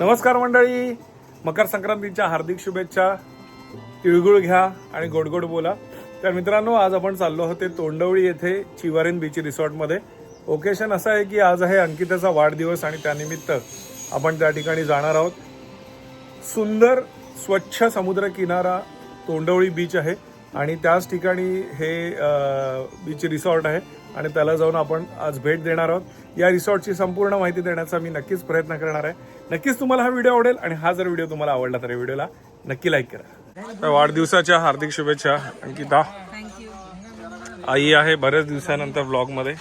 नमस्कार मंडळी. मकर संक्रांतीच्या हार्दिक शुभेच्छा तिळगुळ घ्या आणि गोड गोड बोला. तर मित्रांनो आज आपण चाललो होते तोंडवळी येथे चिवारीन बीच रिसॉर्टमध्ये. ओकेशन असं आहे की आज आहे अंकिताचा वाढदिवस आणि त्यानिमित्त आपण त्या ठिकाणी जाणार आहोत. सुंदर स्वच्छ समुद्र किनारा तोंडवळी बीच आहे आणि त्याच ठिकाणी हे बीच रिसॉर्ट आहे. आणि त्याला जाऊन आपण आज भेट देणार आहोत. या रिसॉर्टची संपूर्ण माहिती देण्याचा मी नक्कीच प्रयत्न करणार आहे. नक्कीच तुम्हाला हा व्हिडिओ आवडेल आणि हा जर व्हिडिओ तुम्हाला आवडला तर या व्हिडिओला नक्की लाईक करा. तर वाढदिवसाच्या हार्दिक शुभेच्छा अंकिता. आई आहे बऱ्याच दिवसानंतर ब्लॉगमध्ये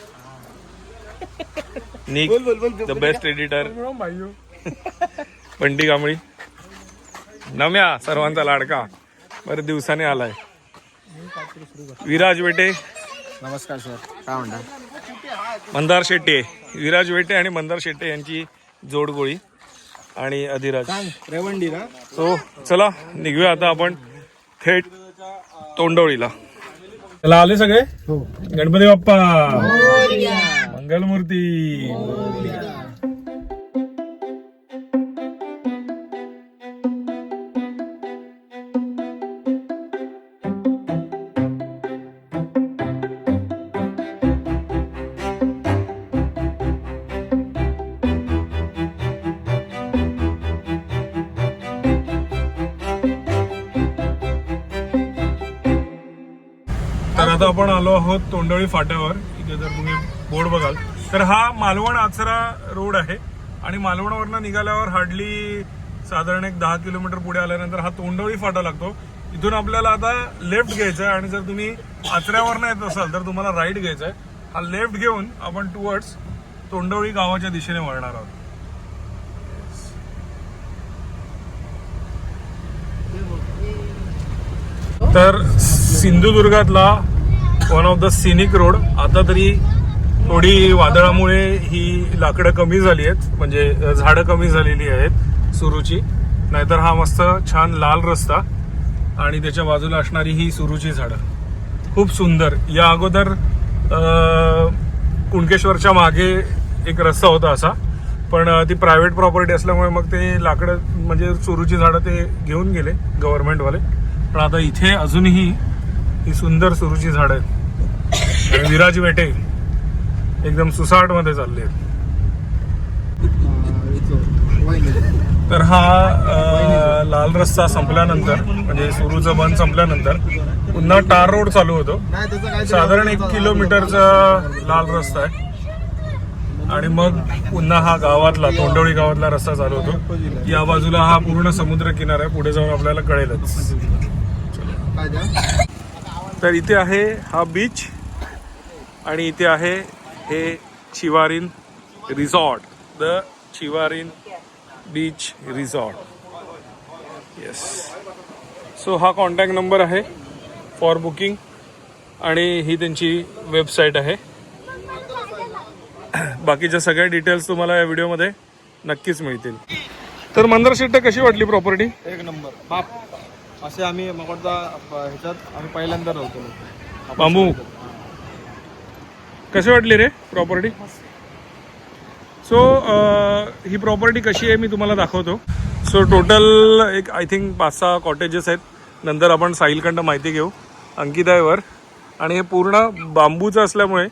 Nick the best editor Bunty Kambli. Namya सर्वांचा लाडका. बरेच दिवसाने आलाय. विराज वेटे नमस्कार सर काय म्हणता? मंदार शेट्टे विराज वेटे आणि मंदार शेट्टे यांची जोडगोळी आणि अधिराज. रेवंडी ना सो चला निघूया आता आपण थेट तोंडवळीला. चला आले सगळे? हो. गणपती बाप्पा! मंगलमूर्ती! आपण आलो आहोत तोंडळी फाट्यावर. इथे जर तुम्ही बोर्ड बघाल तर हा मालवण आचरा रोड आहे. आणि मालवणवरनं निघाल्यावर हार्डली साधारण एक दहा किलोमीटर पुढे आल्यानंतर हा तोंडवळी फाटा लागतो. इथून आपल्याला आता लेफ्ट घ्यायचा आहे आणि जर तुम्ही आचऱ्यावरनं येत असाल तर तुम्हाला राईट घ्यायचा आहे हा लेफ्ट घेऊन आपण टुवर्ड्स तोंडवळी गावाच्या दिशेने वळणार आहोत. तर सिंधुदुर्गातला one of the scenic road आता तरी थोडी वादळामुळे ही लाकडं कमी झाली आहेत. म्हणजे झाडं कमी झालेली आहेत सुरूची. नाहीतर हा मस्त छान लाल रस्ता आणि त्याच्या बाजूला असणारी ही सुरूची झाडं. खूप सुंदर. या अगोदर कुणकेश्वरच्या मागे एक रस्ता होता असा. पण ती प्रायव्हेट प्रॉपर्टी असल्यामुळे मग ते लाकडं म्हणजे सुरूची झाडं ते घेऊन गेले गव्हर्नमेंटवाले पण आता इथे अजूनही ही सुंदर सुरूची झाडं आहेत. विराज वेटे एकदम सुसाटमध्ये चालले. तर हा लाल रस्ता संपल्यानंतर म्हणजे सुरूचं बंद संपल्यानंतर पुन्हा टार रोड चालू होतो. साधारण एक किलोमीटरचा लाल रस्ता आहे. आणि मग पुन्हा हा गावातला तोंडवळी गावातला रस्ता चालू होतो. या बाजूला हा पूर्ण समुद्र किनारा आहे. पुढे जाऊन आपल्याला कळेलच. तर इथे आहे हा बीच आणि इथे आहे हे Chivarin resort the Chivarin beach resort. Yes so हा कॉन्टॅक्ट नंबर आहे फॉर बुकिंग आणि ही त्यांची वेबसाईट आहे. बाकीच्या सगळ्या डिटेल्स तुम्हाला या व्हिडिओमध्ये नक्कीच मिळतील. तर मंदार शेट्टे कशी वाटली प्रॉपर्टी एक नंबर. बाप. असे आम्ही मग ह्याच्यात आम्ही पहिल्यांदा राहतो. बांबू. कशी वाटली रे प्रॉपर्टी सो uh, ही प्रॉपर्टी कशी आहे मी तुम्हाला दाखवतो. सो टोटल एक आय थिंक पाच सहा कॉटेजेस आहेत. नंतर आपण साहिलकडनं माहिती घेऊ. अंकितायवर आणि हे पूर्ण बांबूचं असल्यामुळे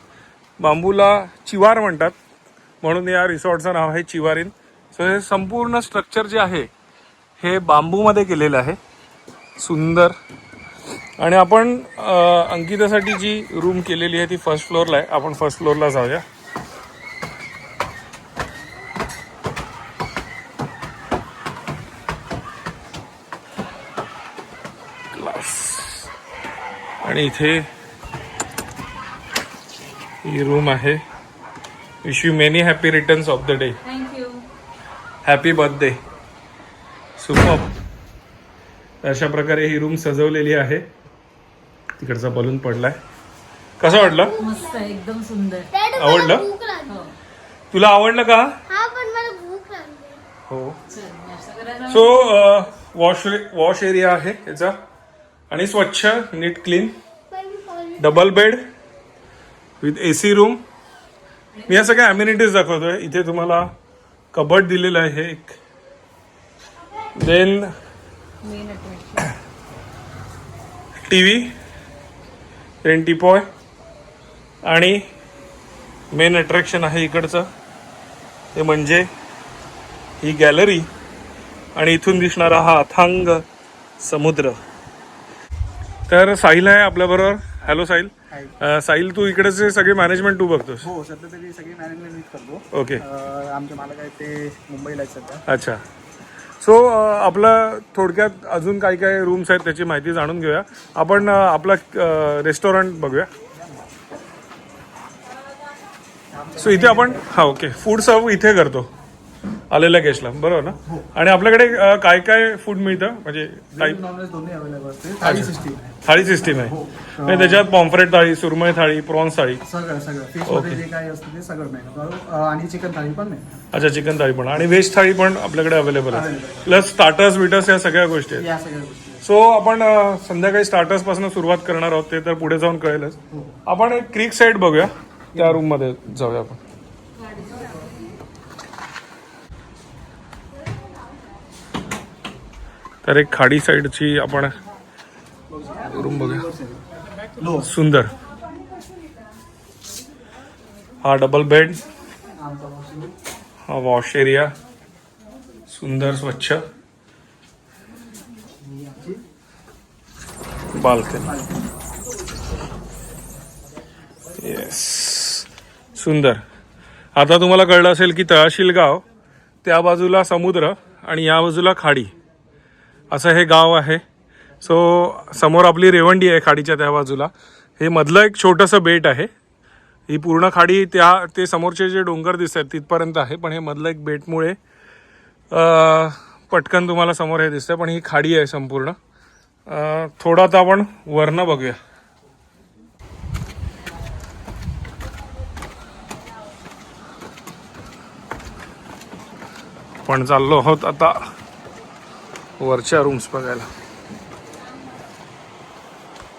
बांबूला चिवार म्हणतात. म्हणून या रिसॉर्टचं नाव आहे चिवारीन. सो हे संपूर्ण स्ट्रक्चर जे आहे हे बांबूमध्ये केलेलं आहे. सुंदर. आणि आपण अंकितासाठी जी रूम केलेली आहे ती फर्स्ट फ्लोअरला आहे. आपण फर्स्ट फ्लोअरला जाऊया. क्लास आणि इथे ही रूम आहे. Wish you many happy returns of the day. Happy birthday super अशा प्रकारे ही रूम सजवलेली आहे. तिकडचा बलून पडलाय. कसं वाटलं? मस्त आहे एकदम सुंदर. आवडलं? भूक लागली. हो. तुला आवडलं का? हा पण मला भूक लागली. हो. चल नाश्ता करायला सो वॉश वॉश एरिया आहे याचा. आणि स्वच्छ नीट clean double bed with A C room मी या सगळ्या अम्युनिटीज दाखवतोय. इथे तुम्हाला कबड दिलेलं आहे एक. Then T V then teapoy आणि मेन अट्रॅक्शन आहे इकडचं. ते म्हणजे ही गॅलरी आणि इथून दिसणारा हा अथांग समुद्र. तर साहिल आहे आपल्याबरोबर. हॅलो साहिल. अं, साहिल तू इकडेचे सगळे मॅनेजमेंट तू बघतोस. हो सध्या तरी सगळी मॅनेजमेंट करतो. ओके अं, आमचे मालक आहेत ते मुंबईला आहेत सध्या. अच्छा. सो आपलं थोडक्यात अजून काय काय रूम्स आहेत त्याची माहिती जाणून घेऊया. आपण आपलं रेस्टॉरंट बघूया. सो इथे आपण हा ओके फूड सर्व इथे करतो. आलेल्या गेस्टला बरोबर ना? आणि आपल्याकडे अं, काय काय फूड मिळतं? म्हणजे टाईप नॉनव्हेज दोन्ही अवेलेबल असते. थाळी सिस्टीम आहे. थाळी सिस्टीम आहे. म्हणजे त्याच्यात पॉम्फ्रेट थाळी सुरमई थाळी प्रॉन्स थाळी. सगळं सगळं. फिशमध्ये जे काही असतं ते सगळं मिळेल आणि चिकन थाळी पण मिळेल अच्छा चिकन थाळी पण. आणि व्हेज थाळी पण आपल्याकडे अवेलेबल आहे. प्लस स्टार्टर्स विटर्स या सगळ्या गोष्टी आहेत. या सगळ्या गोष्टी सो आपण अ, संध्याकाळी स्टार्टर्सपासून सुरुवात करणार आहोत. ते तर पुढे जाऊन कळेलच. आपण एक क्रिक साईड बघूया. त्या रूममध्ये जाऊया आपण. तर एक खाडी साईडची आपण रूम बघूया. सुंदर. हा डबल बेड हा वॉश एरिया सुंदर स्वच्छ. बालकनी येस सुंदर. आता तुम्हाला कळलं असेल की तळाशील गाव त्या बाजूला समुद्र आणि या बाजूला खाडी. असं हे गाव आहे. सो समोर आपली रेवंडी आहे खाडीच्या त्या बाजूला. हे मधलं एक छोटंसं बेट आहे. ही पूर्ण खाडी त्या ते समोरचे जे डोंगर दिसत आहेत तिथपर्यंत आहे पण हे मधलं एक बेटमुळे पटकन तुम्हाला समोर हे दिसतं पण ही खाडी आहे संपूर्ण. थोडा थोडं आपण वरनं बघूया. पण चाललो आहोत आता. वरच्या रूम्स बघायला.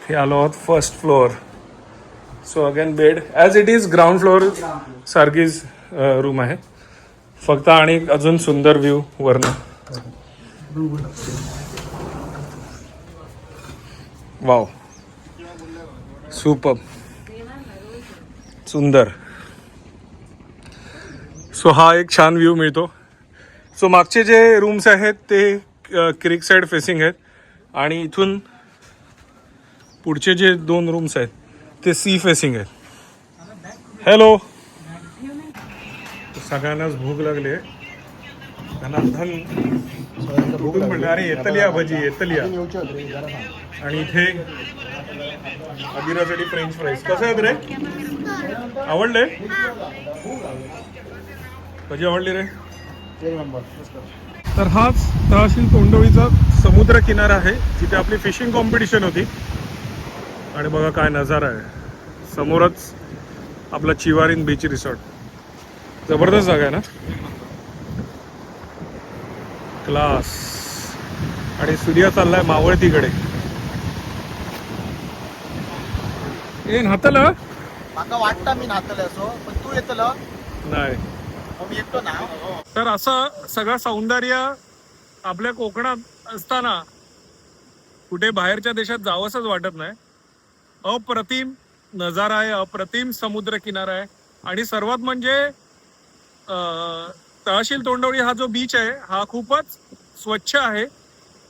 हे आलो आहोत first floor so again bed as it is ground floor सारखीच रूम आहे. फक्त आणि अजून सुंदर व्ह्यू वरनं. वाव सुपर सुंदर. सो हा एक छान व्ह्यू मिळतो. सो मागचे जे रूम्स आहेत ते क्रिक साईड फेसिंग आहेत. आणि इथून पुढचे जे दोन रूम्स आहेत ते सी फेसिंग आहेत. हॅलो सगळ्यांनाच भूक लागली आहे त्यांना धन कुठून म्हणलं अरे येतलिया भजी येतलिया. आणि इथे अदिरासाठी फ्रेंच फ्राईज कसं आहेत रे? आवडले? भजी आवडली रे? नंबर. तर हाच तहसील तोंडवळीचा समुद्र किनारा आहे. जिथे आपली फिशिंग कॉम्पिटिशन होती. आणि बघा काय नजारा आहे. समोरच आपला चिवारीन बीच रिसॉर्ट जबरदस्त जागा आहे ना? क्लास आणि सूर्य चाललाय मावळतीकडे. ए नातलं माका वाटतं मी नातले असो पण तू येतलं? नाही. तर असं सगळं सौंदर्य आपल्या कोकणात असताना कुठे बाहेरच्या देशात जावंसच वाटत नाही. अप्रतिम नजारा आहे अप्रतिम समुद्र किनारा आहे. आणि सर्वात म्हणजे तहसील तोंडवळी हा जो बीच आहे हा खूपच स्वच्छ आहे.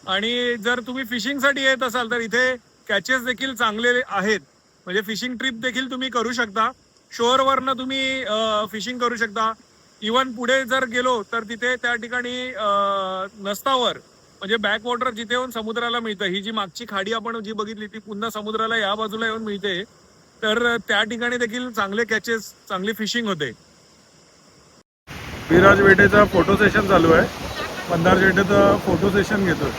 आणि जर तुम्ही फिशिंगसाठी येत असाल तर इथे कॅचेस देखील चांगले आहेत. म्हणजे फिशिंग ट्रिप देखील तुम्ही करू शकता. शोअरवरनं तुम्ही फिशिंग करू शकता. इवन पुढे जर गेलो तर तिथे त्या ठिकाणी नसतावर म्हणजे बॅक वॉटर जिथे येऊन समुद्राला मिळतं. ही जी मागची खाडी आपण जी बघितली ती पुन्हा समुद्राला या बाजूला येऊन मिळते. तर त्या ठिकाणी देखील चांगले कॅचेस चांगली फिशिंग होते. विराज वेटेचा फोटो सेशन चालू आहे. मंदार शेट्टीचं फोटो सेशन घेतोय.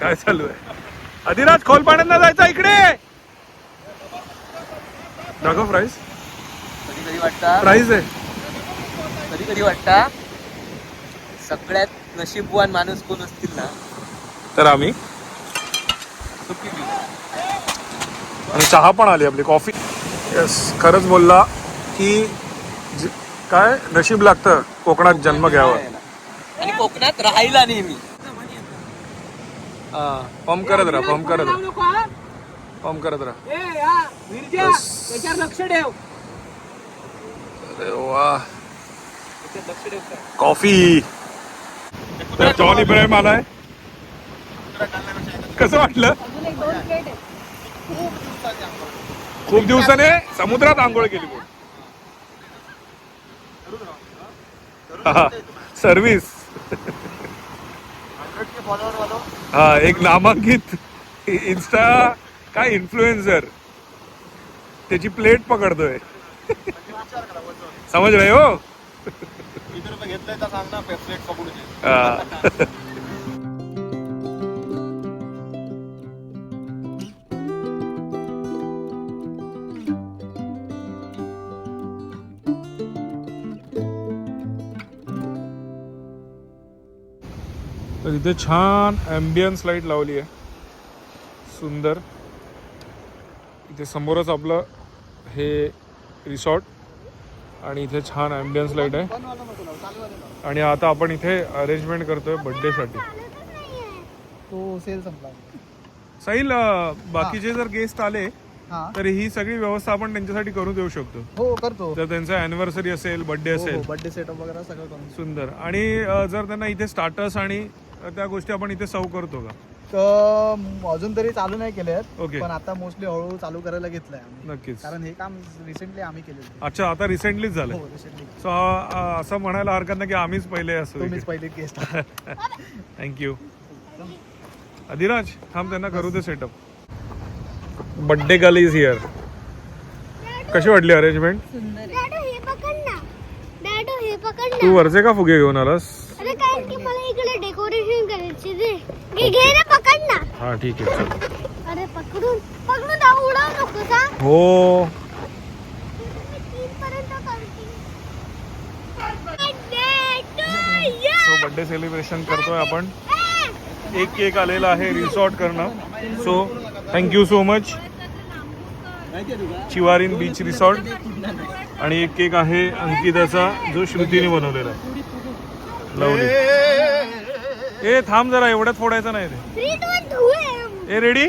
काय चालू आहे? अधिराज खोल पाण्यात जायचा इकडे! दाखव प्राईस कधी कधी वाटतं? प्राईस आहे. कधी कधी वाटतं? सगळ्यात नशीबवान माणूस कोण असतील ना? तर आम्ही. आणि चहा पण आली आपली कॉफी येस खरंच बोलला की जे- काय? नशीब लागतं कोकणात जन्म घ्यावा. आणि कोकणात राहायला नेहमी. हा पंप करत राहा पंप करत राहा. पंप करत राहा. लक्ष ठेव. अरे वा. कॉफी. जॉन इब्राहिम आलाय. कसं वाटलं? खूप दिवसाने समुद्रात आंघोळ केली सर्विस हा एक नामांकित इन्स्टा काय इन्फ्लुएन्सर त्याची प्लेट पकडतोय. समज नाही हो? घेतलंय तर सांग ना प्लेट तर इथे छान ॲम्बियन्स लाइट लावली आहे सुंदर. इथे समोरच आपलं हे रिसॉर्ट आणि इथे छान ॲम्बियन्स लाइट आहे. आणि आता आपण इथे अरेंजमेंट करतोय बर्थडेसाठी तो सेल संपला साहिल बाकीचे जर गेस्ट आले हा. तर ही सगळी व्यवस्था आपण त्यांच्यासाठी करून देऊ शकतो. हो करतो. जर त्यांचा अॅनिव्हर्सरी असेल बर्थडे असेल. बर्थडे सेटअप वगैरे सगळं सुंदर. आणि जर त्यांना इथे स्टार्टर्स आणि त्या गोष्टी आपण इथे सर्व करतो का? तर अजून तरी चालू नाही केले आहेत ओके. पण आता मोस्टली हळूहळू चालू करायला घेतलंय आम्ही. नक्कीच. कारण हे काम रिसेंटली आम्ही केलेलं आहे. अच्छा आता रिसेंटलीच झालं हो रिसेंटली सो असं म्हणायला हरकत नाही की आम्हीच पहिले असो तुम्हीच पहिले गेस्ट थँक्यू अधिराज थांब त्यांना करू दे setup birthday girl is here कशी वाटली अरेंजमेंट सुंदर आहे. डॅडो हे पकड ना. डॅडो हे पकड तू वरचे का फुगे घेऊन आलास अरे कारण की मला इकडे डेकोरेशन करायची रे घे घे ना पकड ना. हा ठीक आहे चल. अरे पकडून. पकडून जा उडव नको का हो. सो बर्थडे सेलिब्रेशन करतोय आपण. एक केक आलेला आहे रिसॉर्ट करणं. So thank you so much Chivarin beach resort आणि एक केक आहे अंकिताचा जो श्रुतीने बनवलेला आहे. लवली ए थांब जरा एवढ्यात फोडायचं नाही ते. ए रेडी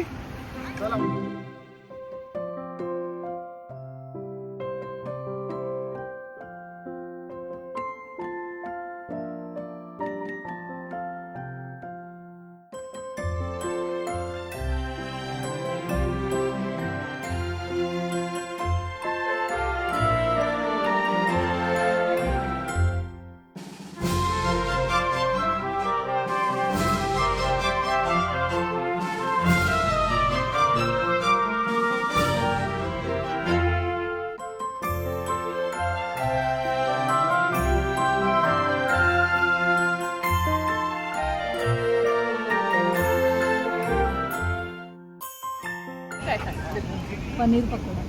पनीर पकोडा.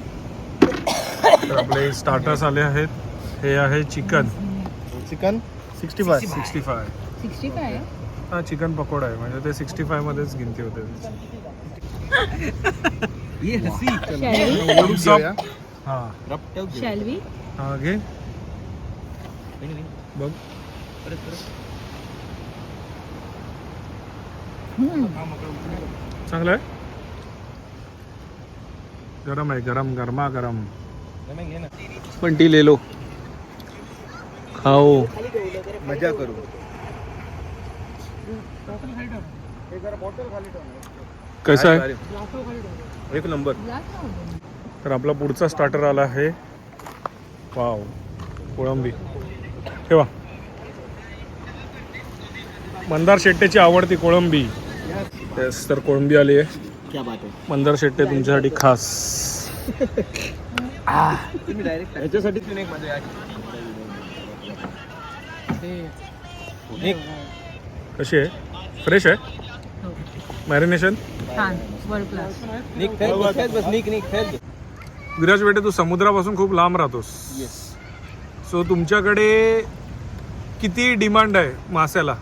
तर आपले स्टार्टर्स आले आहेत. हे आहे chicken. Chicken sixty five. Sixty five. Sixty काय हा चिकन पकोडा आहे. म्हणजे ते सिक्स्टी फाय मध्येच गिनती होते. हा. शॅलवी हा घे. बघ. चांगलं आहे? गरम आहे गरम गरमा गरम. पण ती लेलो खाओ. मजा करू. कसं आहे? एक नंबर. तर आपला पुढचा स्टार्टर आला आहे. वाव. कोळंबी. ठेवा. मंदार शेट्टेची आवडती कोळंबी. येस तर कोळंबी आली आहे. क्या बात आहे मंदार शेट्टे तुमच्यासाठी खास. याच्यासाठी तुम्ही एक मजा कशी आहे? फ्रेश आहे? हो. मॅरिनेशन छान. वर्ल्ड क्लास निक फेक बस फेक बस निक निक फेक विराज बेटे तू समुद्रापासून खूप लांब राहतोस. येस सो तुमच्याकडे किती डिमांड आहे मास्याला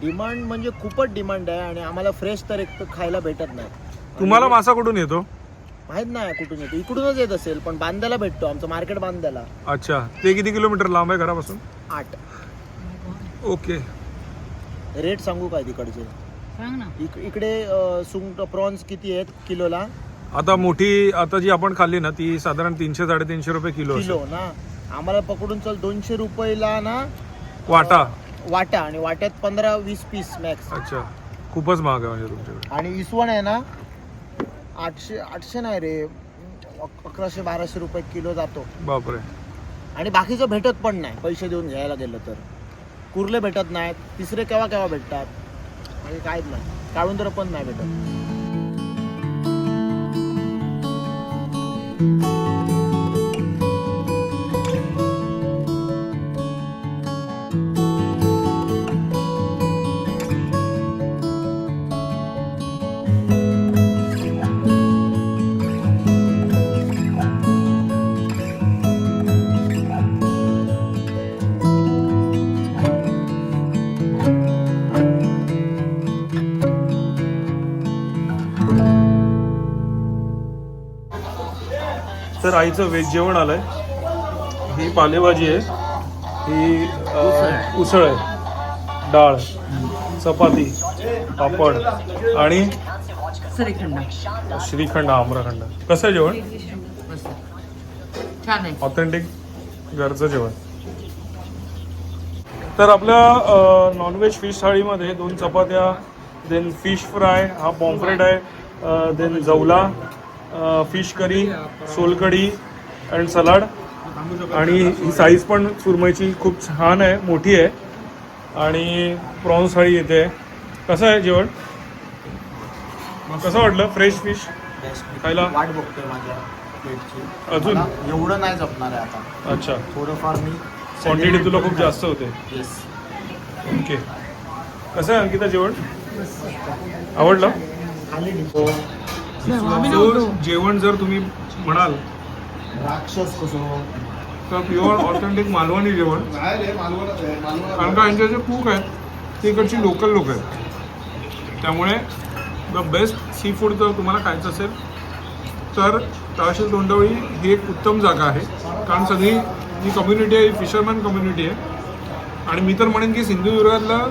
डिमांड म्हणजे खूपच डिमांड आहे आणि आम्हाला फ्रेश तर एक तर खायला भेटत नाही. तुम्हाला मासा कुठून येतो? माहीत नाही कुठून येतो. इकडूनच येत असेल पण बांद्याला भेटतो आमचं मार्केट बांद्याला. अच्छा. ते किती किलोमीटर लांब आहे घरापासून? आठ. ओके. रेट सांगू काय तिकडचे? सांग ना. इक- इकडे अं, सुंग प्रॉन्स किती आहेत किलोला? आता मोठी आता जी आपण खाल्ली ना ती साधारण तीनशे साडेतीनशे रुपये किलो किलो. ना. आम्हाला पकडून चल दोनशे रुपयाला ना वाटा. वाटा आणि वाट्यात पंधरा वीस पीस मॅक्स अच्छा. खूपच महाग आहे म्हणजे तुमच्याकडे. आणि इसवण आहे ना आठशे आठशे नाही रे अक- अकराशे बाराशे रुपये किलो जातो. बापरे. आणि बाकीचं भेटत पण नाही पैसे देऊन घ्यायला गेलं तर. कुर्ले भेटत नाहीत तिसरे केव्हा केव्हा भेटतात? आणि काहीच नाही काळुंदर पण नाही भेटत. तर आईचं व्हेज जेवण आलंय. ही पालेभाजी आहे. ही उसळ आहे. डाळ चपाती पापड आणि श्रीखंड. आम्रखंड. कसं आहे जेवण आहे. ऑथेंटिक घरचं जेवण. तर आपल्या नॉनव्हेज फिश थाळीमध्ये दोन चपात्या देन फिश फ्राय हा पॉम्फ्रेट आहे then जवला fish curry solkadhi and salad आणि ही साईज पण सुरमईची खूप छान आहे मोठी आहे. आणि प्रॉन्स थाळी येते. कसं आहे जेवण? कसं वाटलं? फ्रेश फिश खायला? वाट बघतोय माझ्या प्लेटची अजून? मला एवढं नाही जपणार आहे आता. अच्छा. थोडंफार मी क्वांटिटी तुला खूप जास्त होते. येस ओके कसं आहे अंकिता जेवण? आवडलं? जेवण जर तुम्ही म्हणाल राक्षस कसो? तर प्युअर ऑथेंटिक मालवणी जेवण. कारण का यांचे जे कुक आहेत. ते इकडची लोकल लोक आहेत. त्यामुळे द बेस्ट सी फूड जर तुम्हाला खायचं असेल तर तळाशील तोंडवळी ही एक उत्तम जागा आहे. कारण सगळी जी कम्युनिटी आहे ही फिशरमॅन कम्युनिटी आहे. आणि मी तर म्हणेन की सिंधुदुर्गातलं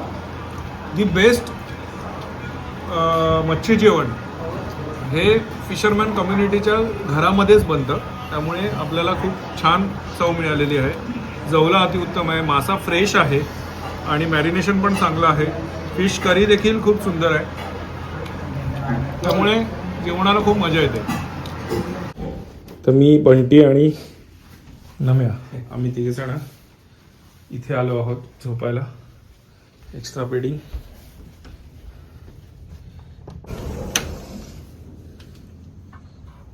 दी बेस्ट मच्छी जेवण. हे फिशरमॅन कम्युनिटीच्या घरामध्येच बनतं. त्यामुळे आपल्याला खूप छान चव मिळालेली आहे. जवला अतिउत्तम आहे. मासा फ्रेश आहे. आणि मॅरिनेशन पण चांगलं आहे. फिश करी देखील खूप सुंदर आहे. त्यामुळे जेवणाला खूप मजा येते. तर मी बंटी आणि नम्या आम्ही तिघे जण इथे आलो आहोत झोपायला. Extra bedding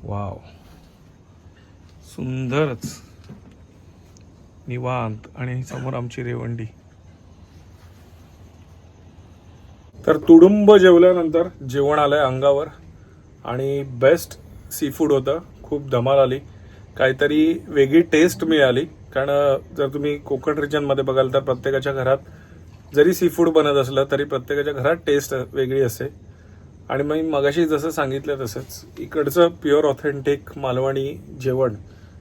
wow. सुंदरच. निवांत. आणि समोर आमची रेवंडी. तर तुडुंब जेवल्यानंतर जेवण आलंय अंगावर. आणि बेस्ट सी फूड होतं. खूप धमाल आली. काहीतरी वेगळी टेस्ट मिळाली. कारण जर तुम्ही कोकण रिजनमध्ये बघाल तर प्रत्येकाच्या घरात जरी सी फूड बनत असलं तरी प्रत्येकाच्या घरात टेस्ट वेगळी असते. आणि मग मगाशी जसं सांगितलं तसंच इकडचं प्युअर ऑथेंटिक मालवणी जेवण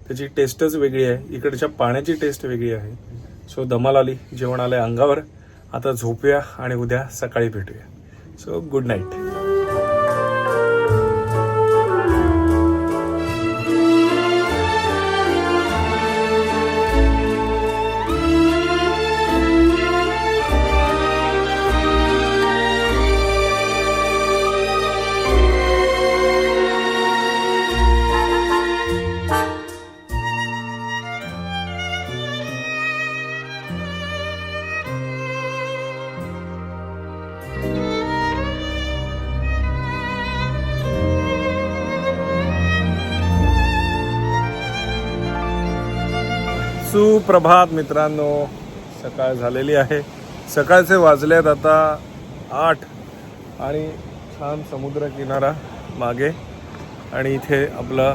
त्याची टेस्टच वेगळी आहे. इकडच्या पाण्याची टेस्ट वेगळी आहे. सो धमाल आली जेवण आलं अंगावर. आता झोपूया आणि उद्या सकाळी भेटूया. सो गुड नाईट सुप्रभात मित्रांनो. सकाळ झालेली आहे. सकाळचे वाजलेत आता आठ. आणि छान समुद्र किनारा मागे. आणि इथे आपला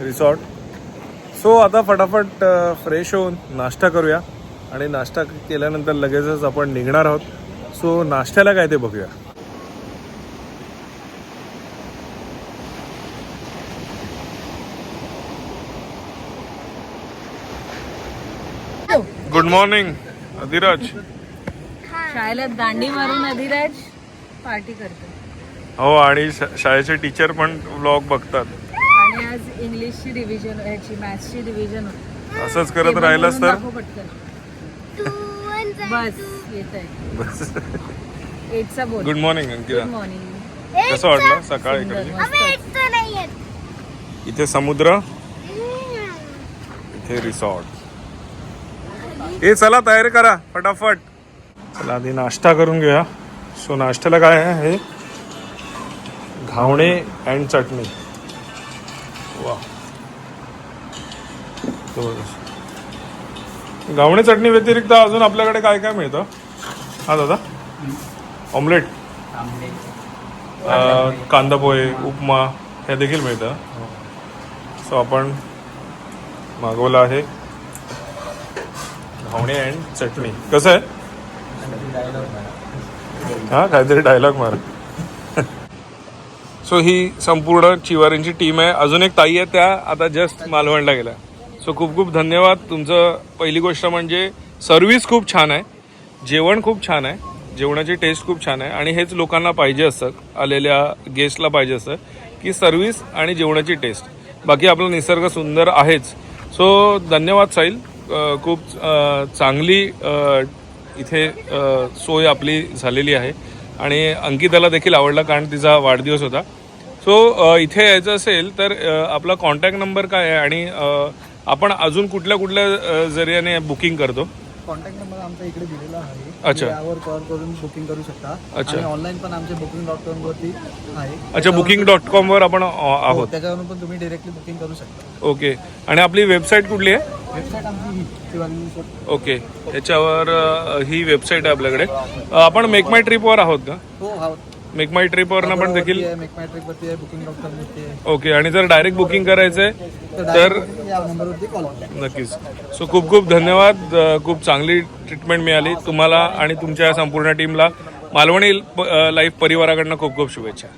रिसॉर्ट. सो आता फटाफट फ्रेश होऊन नाश्ता करूया. आणि नाश्ता केल्यानंतर लगेचच आपण निघणार आहोत. सो नाश्त्याला काय ते बघूया. गुड मॉर्निंग अधिराज शाळेला दांडी मारून अधिराज पार्टी करतो. हो आणि शाळेचे टीचर पण व्लॉग बघतात. आणि आज इंग्लिशची रिव्हिजन ह्याची मॅथ्सची रिव्हिजन होती. असंच करत राहिलंस तर? पटकन. बस येत आहे एटचा बोल. Good morning Ankita. Good morning कसं वाटलं सकाळ इकडे इथे समुद्र इथे रिसॉर्ट. ए चला तयारी करा. फटाफट. चला आधी नाश्ता करून घेऊया. सो नाश्त्याला काय आहे? हे घावणे अँड चटणी. वा. घावणे चटणी व्यतिरिक्त अजून आपल्याकडे काय काय मिळतं? हा दादा? ऑमलेट कांदा पोहे. उपमा हे देखील मिळतं. सो आपण मागवलं आहे. पाहुणे अँड चटणी. कसं आहे? हा काहीतरी डायलॉग मार. सो ही संपूर्ण चिवारींची टीम आहे. अजून एक ताई आहे त्या आता जस्ट मालवणला गेल्या. सो खूप खूप धन्यवाद. तुमचं पहिली गोष्ट म्हणजे सर्व्हिस खूप छान आहे. जेवण खूप छान आहे. जेवणाची टेस्ट खूप छान आहे. आणि हेच लोकांना पाहिजे असतं आलेल्या गेस्टला पाहिजे असतं की सर्व्हिस आणि जेवणाची टेस्ट बाकी आपला निसर्ग सुंदर आहेच. सो धन्यवाद साहिल. खूप चांगली इथे सोय आपली झालेली आहे. आणि अंकिताला देखील आवडला कारण तिचा वाढदिवस होता. सो इथे यायचं असेल तर आपला कॉन्टॅक्ट नंबर काय आहे आणि आपण अजून कुठल्या कुठल्या जरियाने बुकिंग करतो? कॉन्टॅक्ट नंबर आमचा इकडे दिलेला आहे. अच्छा. यावर कॉल करून बुकिंग करू शकता. अच्छा. ऑनलाईन पण आमचे बुकिंग डॉट कॉम वरती आहे. अच्छा बुकिंग डॉट कॉमवर आपण अ, आहोत. हो, त्याच्यावरून पण तुम्ही डिरेक्टली बुकिंग करू शकता. ओके आणि आपली वेबसाईट कुठली आहे? वेबसाईट आमची. ओके याच्यावर अ, ही वेबसाईट आहे आपल्याकडे. अ, आपण मेक माय ट्रिपवर आहोत का? हो हा मेक माय ट्रिपवरनं पण देखील? मेक माय ट्रिप वरती आहे बुकिंग डॉट कॉम वरती आहे. ओके आणि जर डायरेक्ट बुकिंग करायचंय तर तर direct या नंबरवरती कॉल करा नक्कीच. सो खूप खूप धन्यवाद. अ, खूप चांगली ट्रीटमेंट मिळाली तुम्हाला आणि तुमच्या संपूर्ण टीमला. मालवणी लाईफ परिवाराकडनं खूप खूप शुभेच्छा.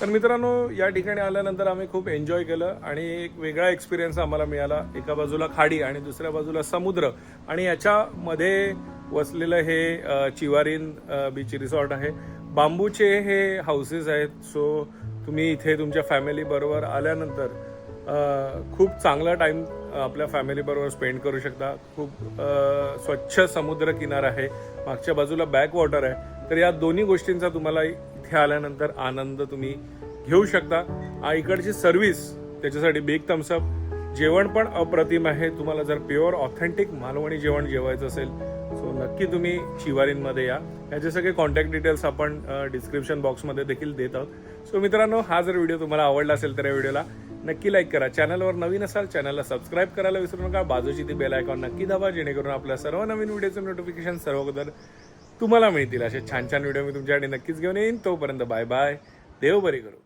तर मित्रांनो या ठिकाणी आल्यानंतर आम्ही खूप एन्जॉय केलं आणि एक वेगळा एक्सपिरियन्स आम्हाला मिळाला. एका बाजूला खाडी आणि दुसऱ्या बाजूला समुद्र आणि याच्यामध्ये वसलेलं हे चिवारीन बीच रिसॉर्ट आहे. बांबूचे हे हाऊसेस आहेत. सो तुम्ही इथे तुमच्या फॅमिलीबरोबर आल्यानंतर खूप चांगला टाईम आपल्या फॅमिलीबरोबर स्पेंड करू शकता. खूप स्वच्छ समुद्र किनार आहे. मागच्या बाजूला बॅक वॉटर आहे. तर या दोन्ही गोष्टींचा तुम्हाला इथे आल्यानंतर आनंद तुम्ही घेऊ शकता. इकडची सर्व्हिस त्याच्यासाठी बिग थम्सअप जेवण पण अप्रतिम आहे. तुम्हाला जर प्युअर ऑथेंटिक मालवणी जेवण जेवायचं असेल सो नक्की तुम्ही चिवारींमध्ये या. याचे सगळे कॉन्टॅक्ट डिटेल्स आपण डिस्क्रिप्शन बॉक्समध्ये देखील देत आहोत. सो मित्रांनो हा जर व्हिडिओ तुम्हाला आवडला असेल तर या व्हिडिओला नक्की लाईक करा. चॅनलवर नवीन असाल चॅनलला सबस्क्राईब करायला विसरू नका. बाजूची ती बेल आयकॉन नक्की दाबा जेणेकरून आपल्या सर्व नवीन व्हिडिओचं नोटिफिकेशन सर्व तुम्हाला मिळतील असे छान छान व्हिडिओ मी तुमच्यासाठी नक्कीच घेऊन येईन. तोपर्यंत बाय बाय देव बरे करू.